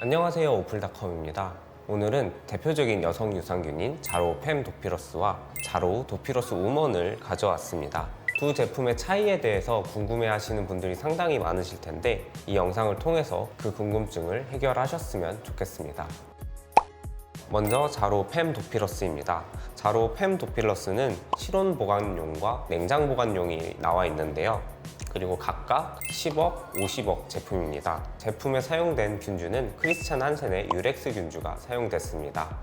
안녕하세요 오플닷컴입니다 오늘은 대표적인 여성 유산균인 자로 팸 도피러스와 자로 도피러스 우먼을 가져왔습니다 두 제품의 차이에 대해서 궁금해 하시는 분들이 상당히 많으실 텐데 이 영상을 통해서 그 궁금증을 해결하셨으면 좋겠습니다 먼저 자로 팸 도피러스입니다. 자로 팸 도피러스는 실온 보관용과 냉장 보관용이 나와 있는데요. 그리고 각각 10억, 50억 제품입니다. 제품에 사용된 균주는 크리스찬 한센의 유렉스 균주가 사용됐습니다.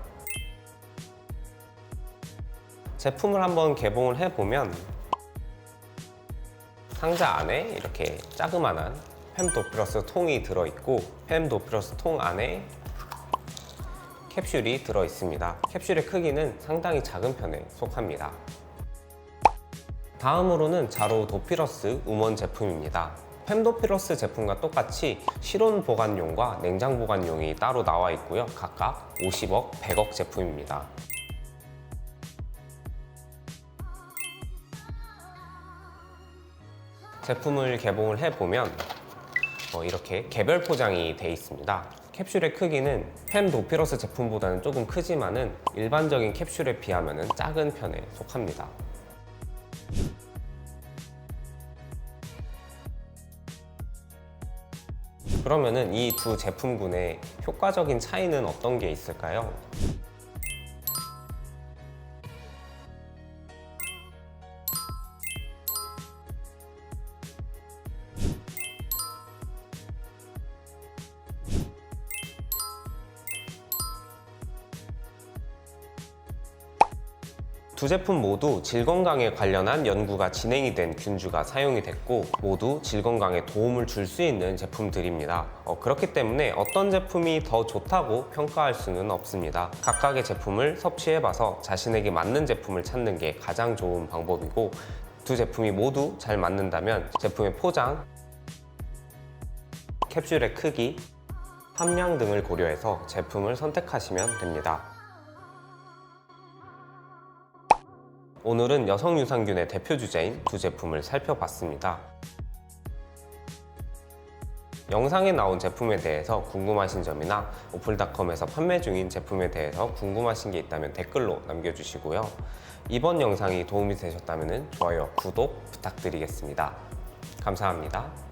제품을 한번 개봉을 해보면 상자 안에 이렇게 자그만한 팸 도피러스 통이 들어있고 팸 도피러스 통 안에 캡슐이 들어 있습니다. 캡슐의 크기는 상당히 작은 편에 속합니다. 다음으로는 자로 도피러스 우먼 제품입니다. 팸도피러스 제품과 똑같이 실온 보관용과 냉장 보관용이 따로 나와 있고요. 각각 50억, 100억 제품입니다. 제품을 개봉을 해보면 어, 이렇게 개별 포장이 되어 있습니다. 캡슐의 크기는 팸 도피러스 제품보다는 조금 크지만은 일반적인 캡슐에 비하면 작은 편에 속합니다. 그러면은 이 두 제품군의 효과적인 차이는 어떤 게 있을까요? 두 제품 모두 질 건강에 관련한 연구가 진행이 된 균주가 사용이 됐고 모두 질 건강에 도움을 줄 수 있는 제품들입니다. 어, 그렇기 때문에 어떤 제품이 더 좋다고 평가할 수는 없습니다. 각각의 제품을 섭취해봐서 자신에게 맞는 제품을 찾는 게 가장 좋은 방법이고 두 제품이 모두 잘 맞는다면 제품의 포장, 캡슐의 크기, 함량 등을 고려해서 제품을 선택하시면 됩니다. 오늘은 여성 유산균의 대표 주제인 두 제품을 살펴봤습니다. 영상에 나온 제품에 대해서 궁금하신 점이나 오플닷컴에서 판매 중인 제품에 대해서 궁금하신 게 있다면 댓글로 남겨주시고요. 이번 영상이 도움이 되셨다면 좋아요, 구독 부탁드리겠습니다. 감사합니다.